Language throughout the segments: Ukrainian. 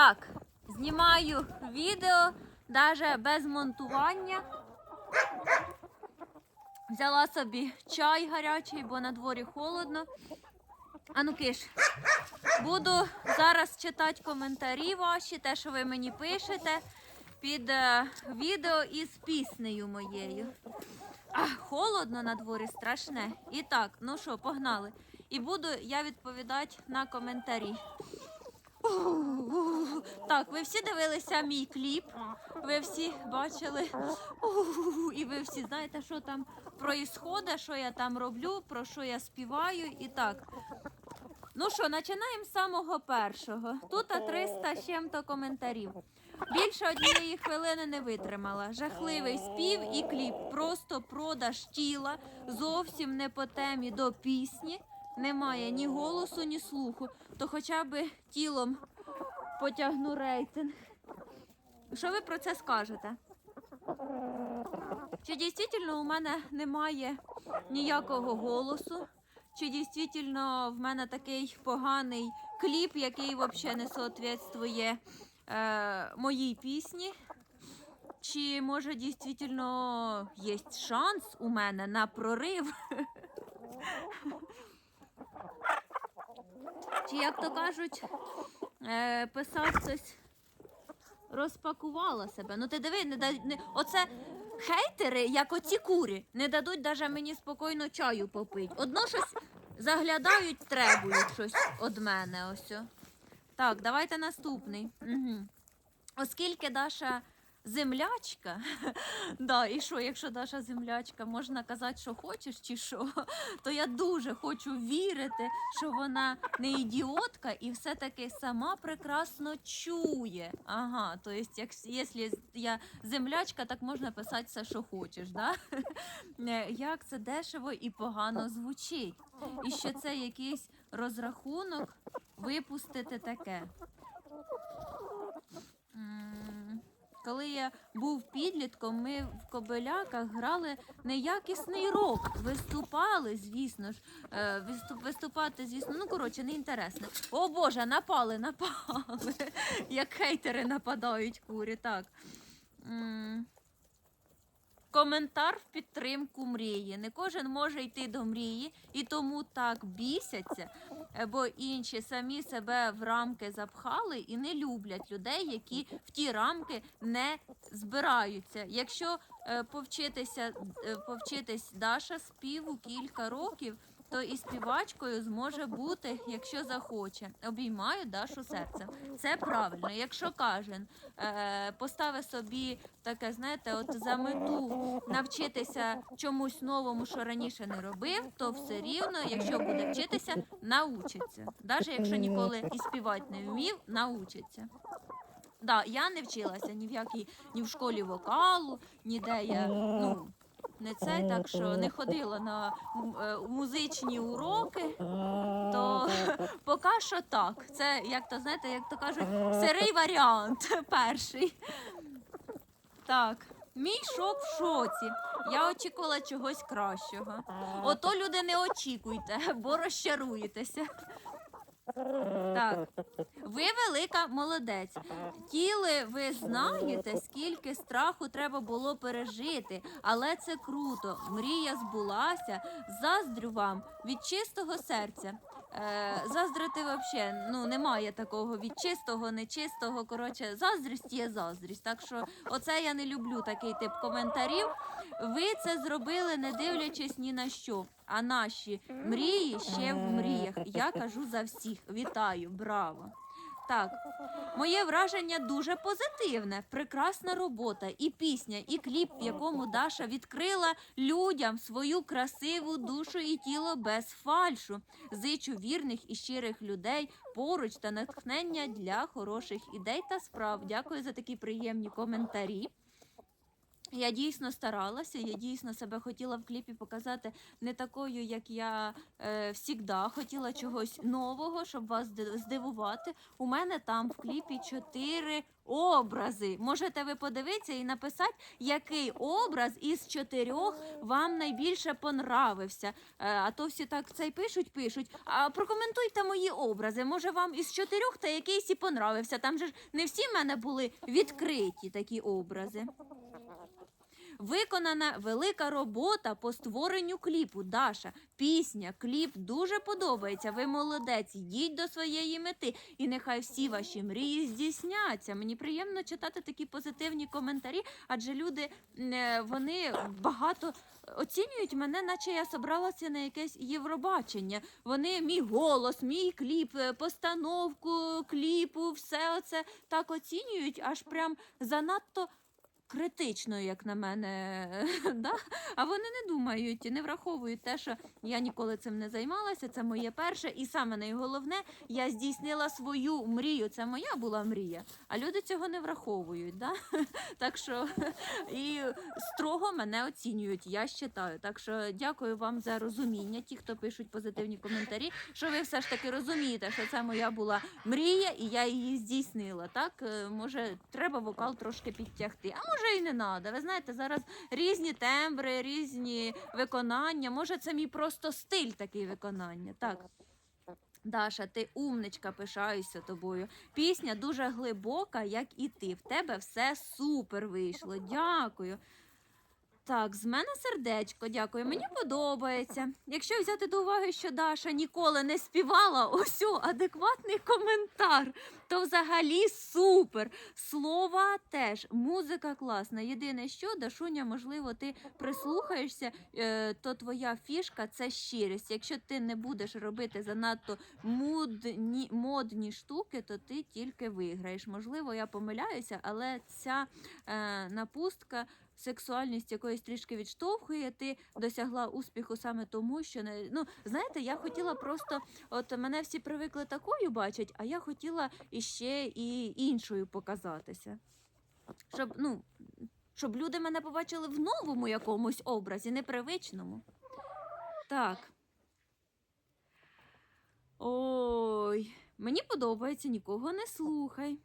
Так, знімаю відео, навіть без монтування. Взяла собі чай гарячий, бо на дворі холодно. Ану киш. Буду зараз читати коментарі ваші, те, що ви мені пишете під е, відео із піснею моєю. А, холодно на дворі, страшне. І так, ну що, погнали. І буду я відповідати на коментарі. Ух, Так, ви всі дивилися мій кліп. Ви всі бачили. І ви всі знаєте, що там проїсходить, що я там роблю, про що я співаю. І так. Ну що, починаємо з самого першого. Тут 300 з чим-то коментарів. Більше однієї хвилини не витримала. Жахливий спів і кліп. Просто продаж тіла, зовсім не по темі до пісні. Немає ні голосу, ні слуху. То хоча б тілом потягну рейтинг. Що ви про це скажете? Чи дійсно у мене немає ніякого голосу? Чи дійсно в мене такий поганий кліп, який взагалі не соответствує е, моїй пісні? Чи може дійсно є шанс у мене на прорив? Чи як то кажуть, е, писав хтось розпакувала себе. Ну ти диви, не да... не... оце хейтери, як оці курі, не дадуть даже мені спокійно чаю попити. Одно щось заглядають, требують щось від мене. Ось. Так, давайте наступний. Угу. Оскільки Даша землячка, да, і що, якщо Даша землячка, можна казати, що хочеш, чи що, то я дуже хочу вірити, що вона не ідіотка і все-таки сама прекрасно чує. Ага, то есть, як, якщо я землячка, так можна писати все, що хочеш. Да? Е, Як це дешево і погано звучить. І що це якийсь розрахунок випустити таке. Коли я був підлітком, ми в Кобиляках грали неякісний рок. Виступали, звісно ж. Е, виступ, виступати, звісно, ну коротше, неінтересно. О Боже, напали, напали. Як хейтери нападають курі, так. М, Коментар в підтримку мрії. Не кожен може йти до мрії, і тому так бісяться, е, бо інші самі себе в рамки запхали і не люблять людей, які в ті рамки не збираються. Якщо е, повчитися, е, повчитись Даша співу кілька років, то і співачкою зможе бути, якщо захоче. Обіймаю Дашу серцем. Це правильно. Якщо кожен е, поставить собі таке, знаєте, от за мету навчитися чомусь новому, що раніше не робив, то все рівно, якщо буде вчитися, научиться. Навіть якщо ніколи і співати не вмів, научиться. Да, я не вчилася ні в якій, ні в школі вокалу, ніде я ну не це, так що не ходила на е, музичні уроки, то поки що так. Це як то знаєте, як то кажуть, сирий варіант перший. Так, мій шок в шоці. Я очікувала чогось кращого. Ото люди не очікуйте, бо розчаруєтеся. Так, ви велика молодець. Тіли, ви знаєте, скільки страху треба було пережити, але це круто. Мрія збулася. Заздрю вам від чистого серця. Е, заздрити взагалі ну, немає такого від чистого, нечистого. Коротше, заздрість є заздрість. Так що оце я не люблю такий тип коментарів. Ви це зробили, не дивлячись ні на що. А наші мрії ще в мріях. Я кажу за всіх. Вітаю, браво! Так, моє враження дуже позитивне. Прекрасна робота, і пісня, і кліп, в якому Даша відкрила людям свою красиву душу і тіло без фальшу. Зичу вірних і щирих людей поруч та натхнення для хороших ідей та справ. Дякую за такі приємні коментарі. Я дійсно старалася, я дійсно себе хотіла в кліпі показати не такою, як я е, всігда хотіла чогось нового, щоб вас здивувати. У мене там в кліпі чотири образи. Можете ви подивитися і написати, який образ із чотирьох вам найбільше понравився. Е, а то всі так це й пишуть, пишуть. А прокоментуйте мої образи. Може, вам із чотирьох та якийсь і понравився. Там же ж не всі в мене були відкриті такі образи. Виконана велика робота по створенню кліпу. Даша, пісня, кліп дуже подобається. Ви молодець, йдіть до своєї мети, і нехай всі ваші мрії здійсняться. Мені приємно читати такі позитивні коментарі, адже люди е, вони багато оцінюють мене, наче я собралася на якесь Євробачення. Вони мій голос, мій кліп, е, постановку кліпу, все оце так оцінюють, аж прям занадто критично, як на мене. да? А вони не думають, не враховують те, що я ніколи цим не займалася. Це моє перше, і саме найголовне, я здійснила свою мрію. Це моя була мрія. А люди цього не враховують. Да? Так що і строго мене оцінюють. Я считаю. Так що дякую вам за розуміння. Ті, хто пишуть позитивні коментарі, що ви все ж таки розумієте, що це моя була мрія, і я її здійснила. Так Е, може, треба вокал трошки підтягти. А може і не треба. Ви знаєте, зараз різні тембри, різні виконання. Може, це мій просто стиль такий виконання. Так. Даша, ти умничка, пишаюся тобою. Пісня дуже глибока, як і ти. В тебе все супер вийшло. Дякую. Так, з мене сердечко, дякую. Мені подобається. Якщо взяти до уваги, що Даша ніколи не співала, ось адекватний коментар, то взагалі супер. Слова теж, музика класна. Єдине, що Дашуня, можливо, ти прислухаєшся, е, то твоя фішка це щирість. Якщо ти не будеш робити занадто мудні, модні штуки, то ти тільки виграєш. Можливо, я помиляюся, але ця е, напустка сексуальність якоїсь трішки відштовхує, ти досягла успіху саме тому, що не ну знаєте, я хотіла просто, от мене всі привикли такою бачать, а я хотіла іще і іншою показатися. Щоб, ну, щоб люди мене побачили в новому якомусь образі, непривичному. Так. Ой, мені подобається, нікого не слухай.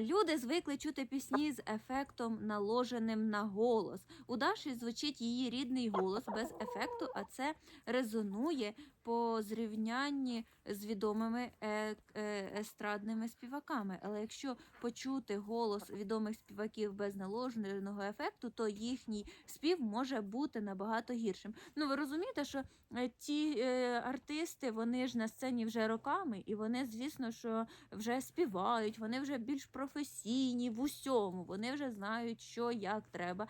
Люди звикли чути пісні з ефектом, наложеним на голос. У Даші звучить її рідний голос без ефекту, а це резонує по зрівнянні з відомими е- е- естрадними співаками. Але якщо почути голос відомих співаків без наложеного ефекту, то їхній спів може бути набагато гіршим. Ну ви розумієте, що е, ті артисти вони ж на сцені вже роками, і вони, звісно, що вже співають, вони вже більш професійні в усьому, вони вже знають, що як треба.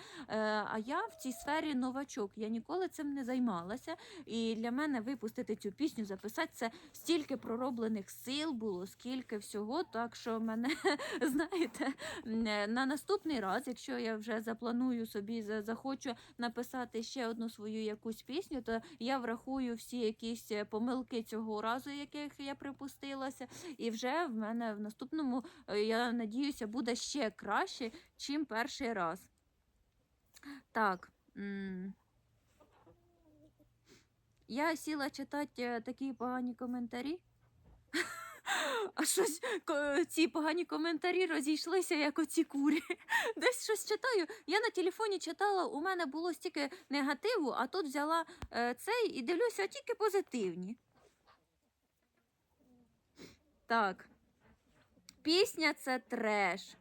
А я в цій сфері новачок. Я ніколи цим не займалася. І для мене випустити цю пісню, записати це стільки пророблених сил було, скільки всього. Так що мене знаєте, на наступний раз, якщо я вже запланую собі, захочу написати ще одну свою якусь пісню, то я врахую всі якісь е, помилки цього разу, яких я припустилася, і вже в мене в наступному, е, я надіюся, буде ще краще, чим перший раз. Так. Я сіла читати е, такі погані коментарі. А щось ці погані коментарі розійшлися, як оці курі. Десь щось читаю. Я на телефоні читала, у мене було стільки негативу, а тут взяла е, цей і дивлюся тільки позитивні. Так. Пісня це треш.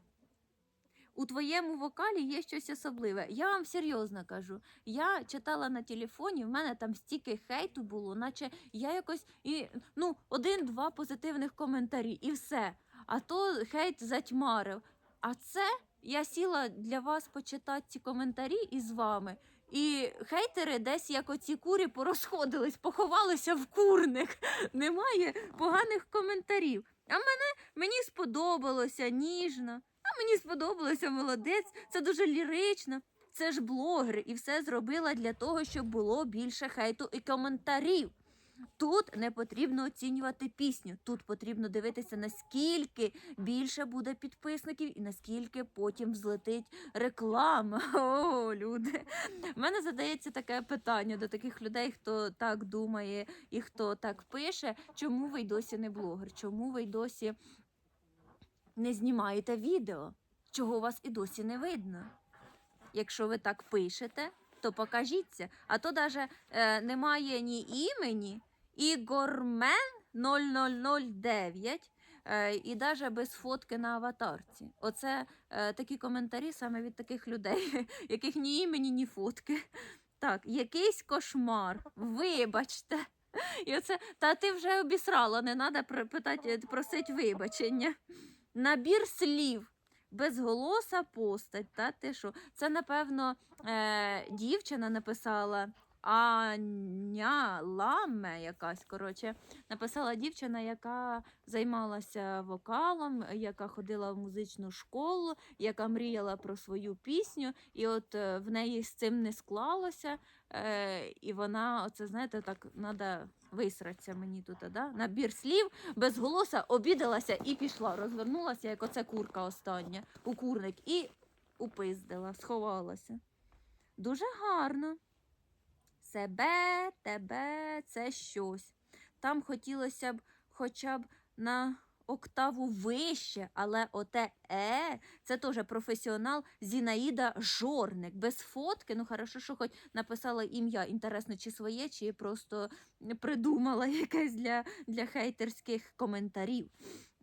У твоєму вокалі є щось особливе. Я вам серйозно кажу. Я читала на телефоні, в мене там стільки хейту було, наче я якось і ну, один-два позитивних коментарі, і все. А то хейт затьмарив. А це я сіла для вас почитати ці коментарі із вами. І хейтери десь як оці курі порозходились, поховалися в курник. Немає поганих коментарів. А мене мені сподобалося ніжно. А мені сподобалося молодець. Це дуже лірично. Це ж блогер, і все зробила для того, щоб було більше хейту і коментарів. Тут не потрібно оцінювати пісню. Тут потрібно дивитися, наскільки більше буде підписників і наскільки потім взлетить реклама. О, люди. У мене задається таке питання до таких людей, хто так думає і хто так пише. Чому ви й досі не блогер? Чому ви й досі не знімаєте відео? Чого вас і досі не видно? Якщо ви так пишете, то покажіться. А то даже е, немає ні імені, Ігормен 0009, е, і даже без фотки на аватарці. Оце е, такі коментарі саме від таких людей, яких ні імені, ні фотки. Так, якийсь кошмар. Вибачте. І оце, та ти вже обісрала, не треба просить вибачення. Набір слів. Безголоса постать, та ти що? Це, напевно, е, дівчина написала Аня Ламе якась. Коротше, написала дівчина, яка займалася вокалом, яка ходила в музичну школу, яка мріяла про свою пісню, і от е, в неї з цим не склалося. Е, і вона, оце знаєте, так треба висратися мені тут, да? набір слів, без голоса обідалася і пішла. Розвернулася, як оце курка остання, у курник, і упиздила, сховалася. Дуже гарно. Себе, тебе, це щось. Там хотілося б хоча б на октаву вище, але оте е, це теж професіонал Зінаїда Жорник. Без фотки. Ну, хорошо, що хоч написала ім'я. Інтересно, чи своє, чи просто придумала якесь для, для хейтерських коментарів.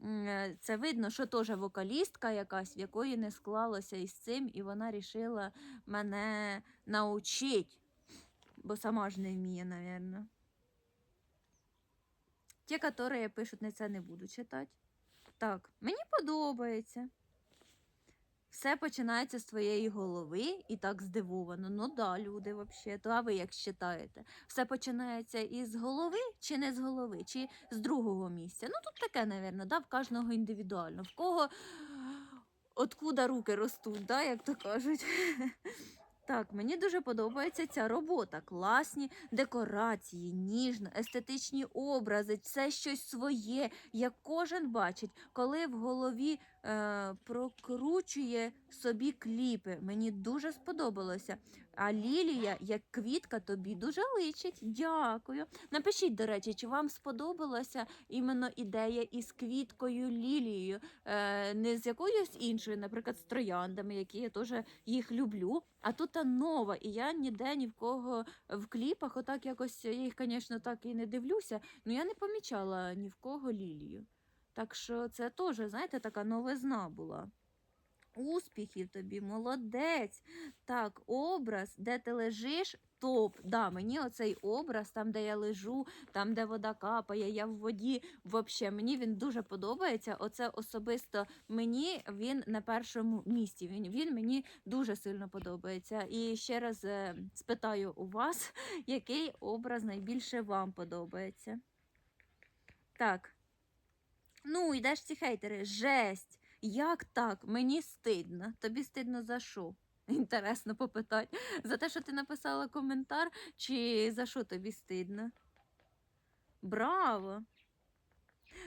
Е, Це видно, що теж вокалістка якась, в якої не склалося із цим, і вона рішила мене научить, бо сама ж не вміє, напевно. Ті, які пишуть, не це не буду читати. Так, мені подобається. Все починається з твоєї голови і так здивовано. Ну да, люди, взагалі. То а ви як читаєте? Все починається із голови чи не з голови, чи з другого місця. Ну тут таке, напевно, да, в кожного індивідуально. В кого откуда руки ростуть, да, як то кажуть. Так, мені дуже подобається ця робота. Класні декорації, ніжно, естетичні образи, це щось своє, як кожен бачить, коли в голові е, прокручує собі кліпи. Мені дуже сподобалося. А Лілія, як квітка, тобі дуже личить. Дякую. Напишіть, до речі, чи вам сподобалася іменно ідея із квіткою Лілією, е, не з якоюсь іншою, наприклад, з трояндами, які я теж їх люблю. А тут та нова, і я ніде ні в кого в кліпах, отак якось я їх, звісно, так і не дивлюся, але я не помічала ні в кого Лілію. Так що це теж, знаєте, така новизна була. Успіхів тобі, молодець. Так, образ, де ти лежиш, топ. Да, мені оцей образ, там, де я лежу, там, де вода капає, я в воді. Взагалі, мені він дуже подобається. Оце особисто мені він на першому місці. Він, він мені дуже сильно подобається. І ще раз е, спитаю у вас, який образ найбільше вам подобається. Так. Ну, йдеш ці хейтери. Жесть. Як так? Мені стидно. Тобі стидно за що? Інтересно попитати. За те, що ти написала коментар, чи за що тобі стидно? Браво!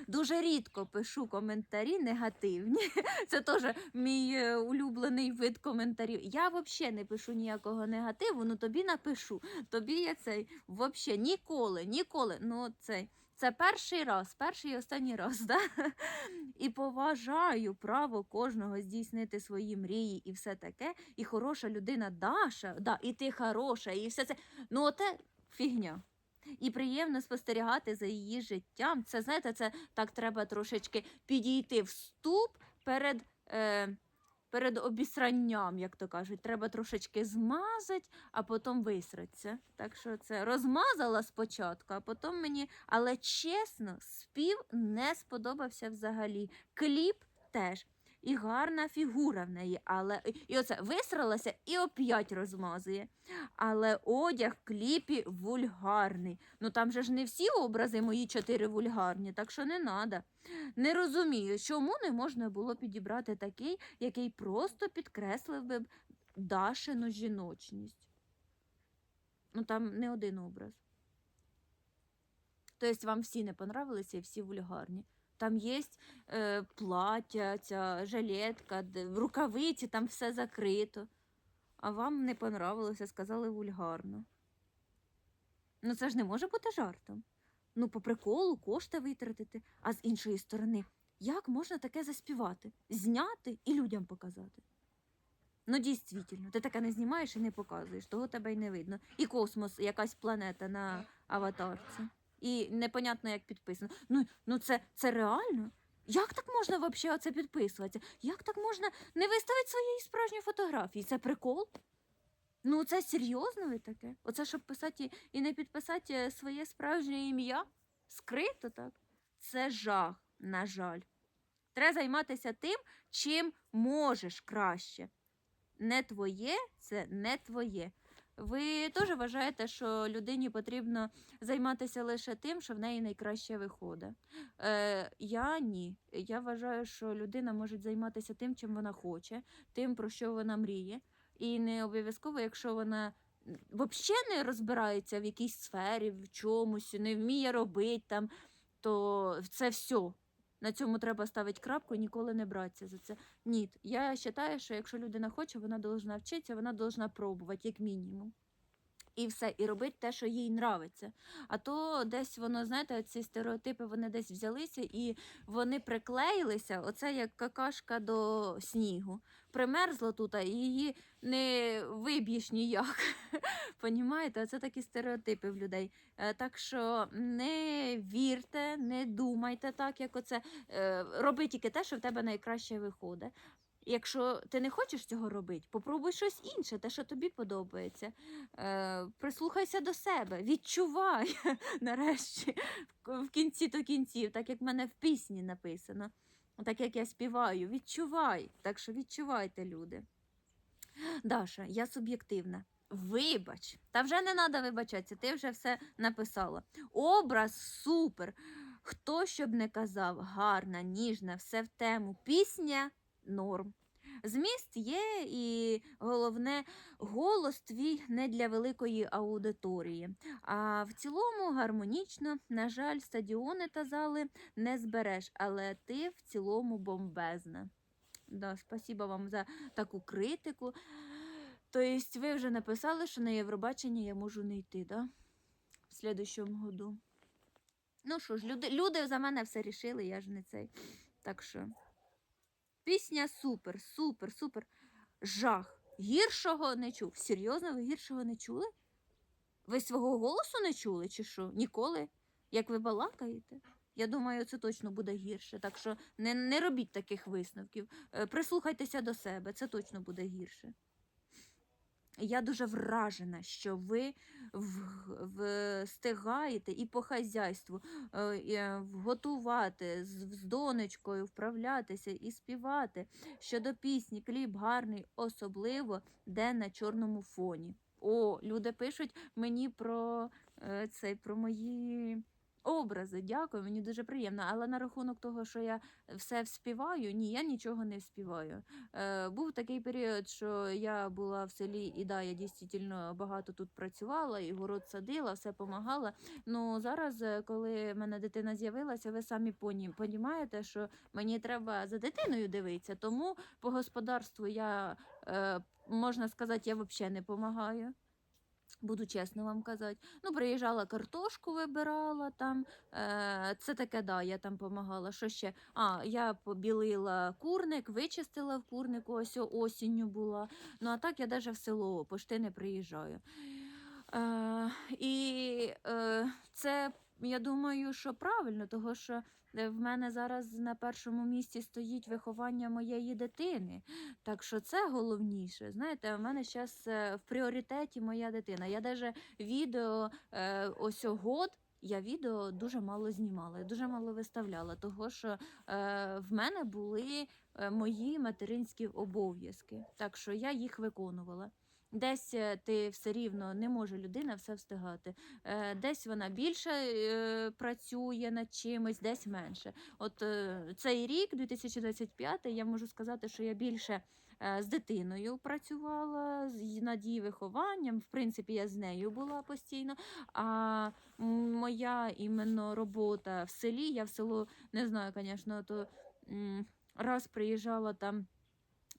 Дуже рідко пишу коментарі негативні. Це теж мій е, улюблений вид коментарів. Я взагалі не пишу ніякого негативу, ну тобі напишу. Тобі я цей взагалі ніколи, ніколи. Ну, цей. Це перший раз, перший і останній раз, да? І поважаю право кожного здійснити свої мрії і все таке. І хороша людина Даша, да, і ти хороша, і все це. Ну, оте фігня. І приємно спостерігати за її життям. Це знаєте, це так треба трошечки підійти в ступ перед. Е, Перед обісранням, як то кажуть, треба трошечки змазати, а потім висратися. Так що це розмазала спочатку, а потім мені. Але чесно, спів не сподобався взагалі. Кліп теж. І гарна фігура в неї, але і оце висралася і оп'ять розмазує. Але одяг в кліпі вульгарний. Ну там же ж не всі образи мої чотири вульгарні, так що не надо. Не розумію, чому не можна було підібрати такий, який просто підкреслив би Дашину жіночність. Ну там не один образ. Тобто вам всі не понравилися і всі вульгарні. Там є е, плаття, ця жилетка, рукавиці, там все закрито. А вам не понравилося, сказали вульгарно. Ну це ж не може бути жартом. Ну, по приколу, кошти витратити. А з іншої сторони, як можна таке заспівати? Зняти і людям показати? Ну, дійсно, ти таке не знімаєш і не показуєш, того тебе й не видно. І космос, якась планета на аватарці. І непонятно, як підписано. Ну, ну це, це реально? Як так можна взагалі оце підписуватися? Як так можна не виставити своєї справжньої фотографії? Це прикол? Ну, це серйозно ви таке? Оце щоб писати і- не підписати своє справжнє ім'я? Скрито так? Це жах, на жаль. Треба займатися тим, чим можеш краще. Не твоє це не твоє. Ви теж вважаєте, що людині потрібно займатися лише тим, що в неї найкраще виходить. Е, я ні. Я вважаю, що людина може займатися тим, чим вона хоче, тим, про що вона мріє. І не обов'язково, якщо вона взагалі не розбирається в якійсь сфері, в чомусь, не вміє робити там, то це все. На цьому треба ставити крапку ніколи не братися за це. Ні, я вважаю, що якщо людина хоче, вона повинна вчитися, вона повинна пробувати, як мінімум. І все, і робити те, що їй нравиться. А то десь воно, знаєте, ці стереотипи вони десь взялися і вони приклеїлися. Оце як какашка до снігу. Примерзла тут, а її не виб'єш ніяк. Понімаєте? Це такі стереотипи в людей. Е, Так що не вірте, не думайте так, як оце. Е, Роби тільки те, що в тебе найкраще виходить. Якщо ти не хочеш цього робити, попробуй щось інше, те, що тобі подобається. Е, прислухайся до себе, відчувай нарешті в кінці до кінців, так як в мене в пісні написано, так як я співаю, відчувай. Так що відчувайте, люди. Даша, я суб'єктивна. Вибач, та вже не треба вибачатися, ти вже все написала. Образ супер. Хто щоб не казав, гарна, ніжна, все в тему. Пісня норм. Зміст є, і головне, голос твій не для великої аудиторії. А в цілому гармонічно, на жаль, стадіони та зали не збереш, але ти в цілому бомбезна. Да, спасибо вам за таку критику. Тобто ви вже написали, що на Євробачення я можу не йти, да? В слідущому году. Ну що ж, люди, люди за мене все рішили, я ж не цей. Так що. Пісня супер, супер, супер. Жах. Гіршого не чув. Серйозно, ви гіршого не чули? Ви свого голосу не чули, чи що? Ніколи? Як ви балакаєте? Я думаю, це точно буде гірше. Так що не, не робіть таких висновків. Е, Прислухайтеся до себе, це точно буде гірше. Я дуже вражена, що ви встигаєте і по хазяйству е, е, готувати з, з донечкою, вправлятися і співати. Щодо пісні, кліп гарний, особливо де на чорному фоні. О, люди пишуть мені про е, цей про мої образи. Дякую, мені дуже приємно. Але на рахунок того, що я все вспіваю, ні, я нічого не співаю. Е, був такий період, що я була в селі, і да, я дійсно багато тут працювала, і город садила, все допомагала. Ну зараз, е, коли в мене дитина з'явилася, ви самі поні, понімаєте, що мені треба за дитиною дивитися. Тому по господарству я е, можна сказати, я взагалі не допомагаю. Буду чесно вам казати. Ну, приїжджала картошку, вибирала там. Е, це таке, да, я там допомагала. Що ще? А, я побілила курник, вичистила в курнику, ось осінню була. Ну, а так я навіть в село пошти не приїжджаю. Е, і е, це, я думаю, що правильно, тому що в мене зараз на першому місці стоїть виховання моєї дитини. Так що це головніше. Знаєте, у мене зараз в пріоритеті моя дитина. Я навіть відео е, ось год. Я відео дуже мало знімала, я дуже мало виставляла, того що е, в мене були е, мої материнські обов'язки, так що я їх виконувала. Десь е, ти все рівно не може людина все встигати. Е, десь вона більше е, працює над чимось, десь менше. От цей рік, 2025, я можу сказати, що я більше з дитиною працювала над її вихованням. В принципі, я з нею була постійно. А моя іменно робота в селі, я в село не знаю, звісно, то раз приїжджала там.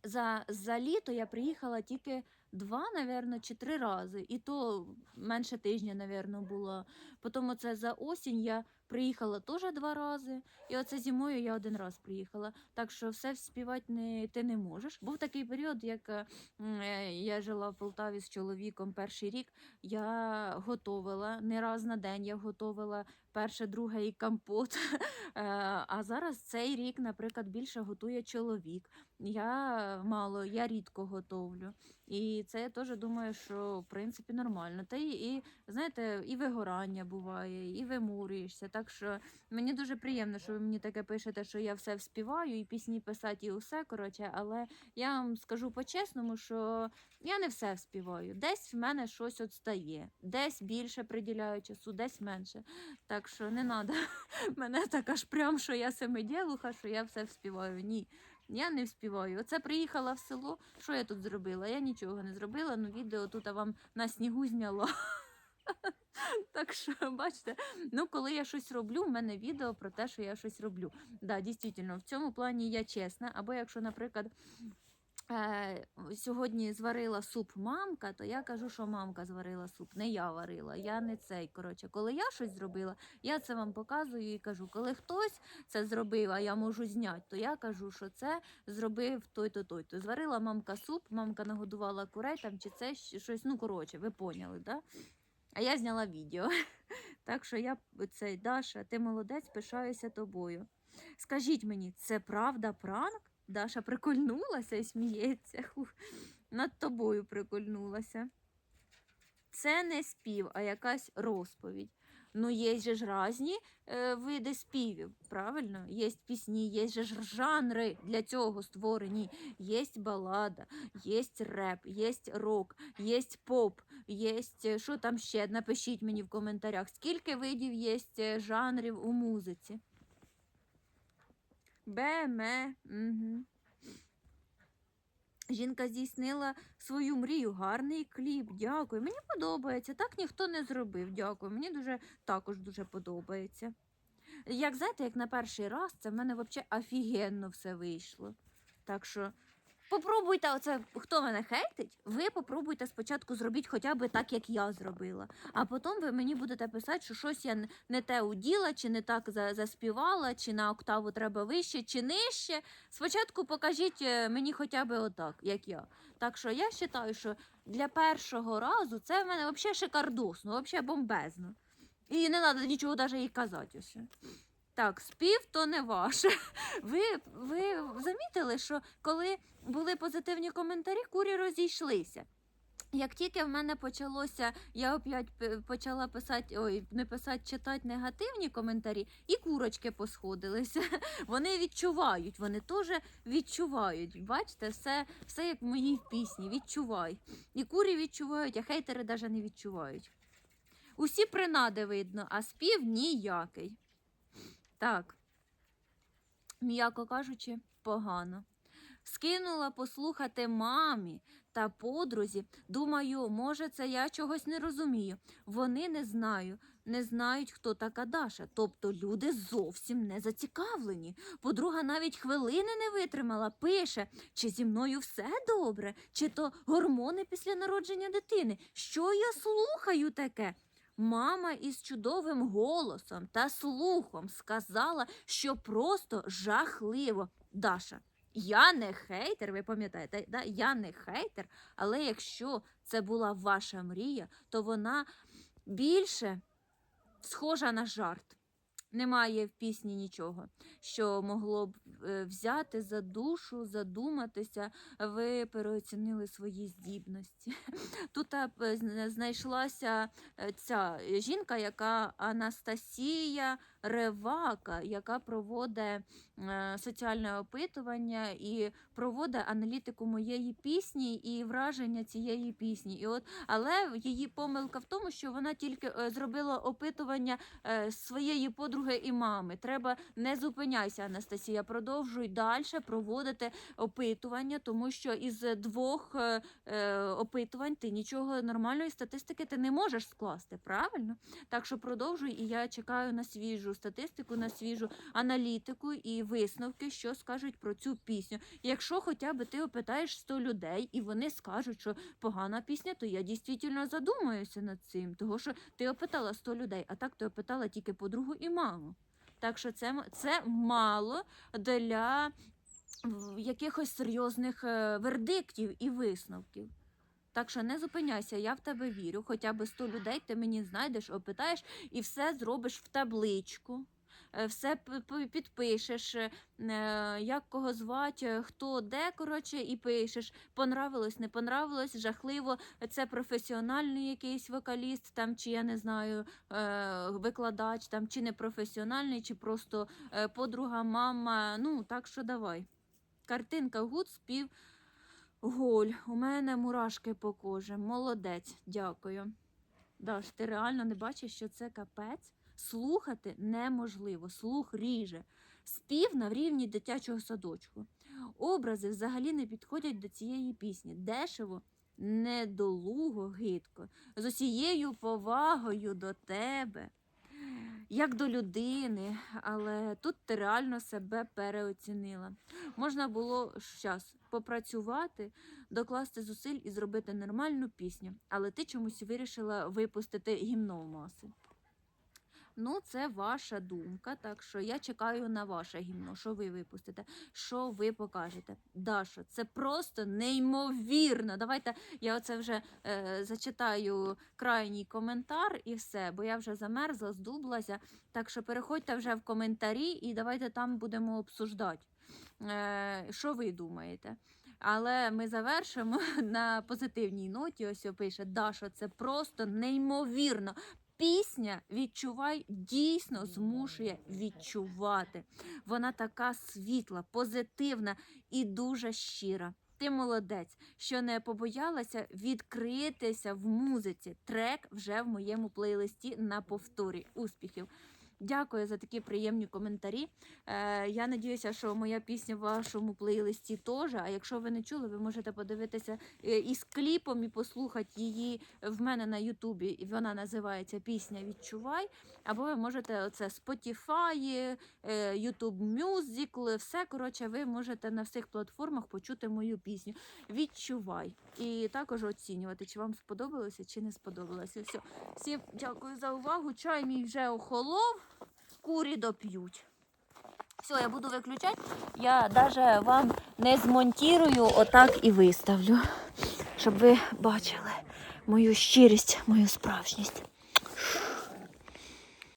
За, за літо я приїхала тільки два, напевно, чи три рази. І то менше тижня, напевно, було. Потім оце за осінь я приїхала теж два рази. І оце зимою я один раз приїхала. Так що все співати не, ти не можеш. Був такий період, як е, е, я жила в Полтаві з чоловіком перший рік. Я готовила не раз на день. Я готовила перше, друге і компот. Е, А зараз цей рік, наприклад, більше готує чоловік. Я мало, я рідко готовлю. І це я теж думаю, що в принципі нормально. Та і, і знаєте, і вигорання буває, і вимурюєшся. Так що мені дуже приємно, що ви мені таке пишете, що я все вспіваю, і пісні писати, і усе. Коротше, але я вам скажу по-чесному, що я не все вспіваю. Десь в мене щось от стає, десь більше приділяю часу, десь менше. Так що не треба мене так аж прям, що я семиділуха, що я все вспіваю. Ні. Я не вспіваю. Оце приїхала в село. Що я тут зробила? Я нічого не зробила, ну відео тут вам на снігу зняла. Так що, бачите, ну коли я щось роблю, в мене відео про те, що я щось роблю. Да, дійсно, в цьому плані я чесна. Або якщо, наприклад, е, сьогодні зварила суп мамка, то я кажу, що мамка зварила суп, не я варила, я не цей. Коротше, коли я щось зробила, я це вам показую і кажу, коли хтось це зробив, а я можу зняти, то я кажу, що це зробив той-то, той-то. Зварила мамка суп, мамка нагодувала курей там чи це щось. Ну, коротше, ви поняли, да? А я зняла відео. Так що я цей Даша, ти молодець, пишаюся тобою. Скажіть мені, це правда пранк? Даша прикольнулася і сміється. Над тобою прикольнулася. Це не спів, а якась розповідь. Ну, є же ж різні е, види співів, правильно? Є пісні, є же ж жанри для цього створені. Є балада, є реп, є рок, є поп, є що там ще? Напишіть мені в коментарях, скільки видів є е, жанрів у музиці. Беме. Угу. Жінка здійснила свою мрію, гарний кліп. Дякую. Мені подобається. Так ніхто не зробив. Дякую. Мені дуже також дуже подобається. Як знаєте, як на перший раз, це в мене взагалі офігенно все вийшло. Так що попробуйте, оце хто мене хейтить, ви попробуйте спочатку зробіть хоча б так, як я зробила. А потім ви мені будете писати, що щось я не те уділа, чи не так заспівала, чи на октаву треба вище, чи нижче. Спочатку покажіть е, мені хоча б отак, як я. Так що я вважаю, що для першого разу це в мене взагалі шикардосно, взагалі бомбезно. І не треба нічого навіть і казати. Ось. Так, спів то не ваше. Ви, ви замітили, що коли були позитивні коментарі, курі розійшлися. Як тільки в мене почалося, я опять почала писати, ой, не писати, читати негативні коментарі, і курочки посходилися. Вони відчувають, вони теж відчувають. Бачите, все, все як в моїй пісні, відчувай. І курі відчувають, а хейтери навіть не відчувають. Усі принади видно, а спів ніякий. Так, м'яко кажучи, погано. Скинула послухати мамі та подрузі. Думаю, може, це я чогось не розумію. Вони не знаю, не знають, хто така Даша. Тобто люди зовсім не зацікавлені. Подруга навіть хвилини не витримала, пише, чи зі мною все добре, чи то гормони після народження дитини. Що я слухаю таке? Мама із чудовим голосом та слухом сказала, що просто жахливо. Даша, я не хейтер, ви пам'ятаєте, да? я не хейтер, але якщо це була ваша мрія, то вона більше схожа на жарт. Немає в пісні нічого, що могло б е, взяти за душу, задуматися. Ви переоцінили свої здібності. Тут е, знайшлася е, ця жінка, яка Анастасія Ревака, яка проводить е, соціальне опитування і проводить аналітику моєї пісні і враження цієї пісні. І от, але її помилка в тому, що вона тільки е, зробила опитування е, своєї подруги і мами. Треба не зупиняйся, Анастасія. Продовжуй далі проводити опитування, тому що із двох опитувань ти нічого нормальної статистики ти не можеш скласти, правильно? Так що продовжуй, і я чекаю на свіжу статистику, на свіжу аналітику і висновки, що скажуть про цю пісню. Якщо хоча б ти опитаєш 100 людей, і вони скажуть, що погана пісня, то я дійсно задумаюся над цим, того що ти опитала 100 людей, а так ти опитала тільки подругу і маму. Так що це, це мало для якихось серйозних е, вердиктів і висновків. Так що не зупиняйся, я в тебе вірю. Хоча б 100 людей ти мені знайдеш, опитаєш і все зробиш в табличку. е, Все підпишеш, е, як кого звати, е, хто де, коротше, і пишеш. Понравилось, не понравилось, жахливо. Це професіональний якийсь вокаліст, там, чи я не знаю, е, викладач, там, чи не професіональний, чи просто е, подруга, мама. Ну, так що давай. Картинка гуд, спів голь. У мене мурашки по кожі. Молодець, дякую. Даш, ти реально не бачиш, що це капець? Слухати неможливо, слух ріже. Спів на рівні дитячого садочку. Образи взагалі не підходять до цієї пісні. Дешево, недолуго, гидко, з усією повагою до тебе, як до людини, але тут ти реально себе переоцінила. Можна було час попрацювати, докласти зусиль і зробити нормальну пісню, але ти чомусь вирішила випустити гімно в. Ну, це ваша думка, так що я чекаю на ваше гімно, що ви випустите, що ви покажете. Даша, це просто неймовірно. Давайте я оце вже е, зачитаю крайній коментар і все, бо я вже замерзла, здублася. Так що переходьте вже в коментарі і давайте там будемо обсуждати, е, що ви думаєте. Але ми завершимо на позитивній ноті. Ось пише Даша, це просто неймовірно. Пісня відчувай дійсно змушує відчувати. Вона така світла, позитивна і дуже щира. Ти молодець, що не побоялася відкритися в музиці. Трек вже в моєму плейлисті на повторі. Успіхів! Дякую за такі приємні коментарі. Е, я надіюся, що моя пісня в вашому плейлисті теж. А якщо ви не чули, ви можете подивитися е, із кліпом і послухати її в мене на Ютубі. Вона називається Пісня Відчувай. Або ви можете оце Spotify, е, YouTube Music, все коротше, ви можете на всіх платформах почути мою пісню. Відчувай. І також оцінювати, чи вам сподобалося, чи не сподобалося. Все. Всім дякую за увагу. Чай мій вже охолов, курі доп'ють. Все, я буду виключати. Я навіть вам не змонтірую, отак і виставлю, щоб ви бачили мою щирість, мою справжність.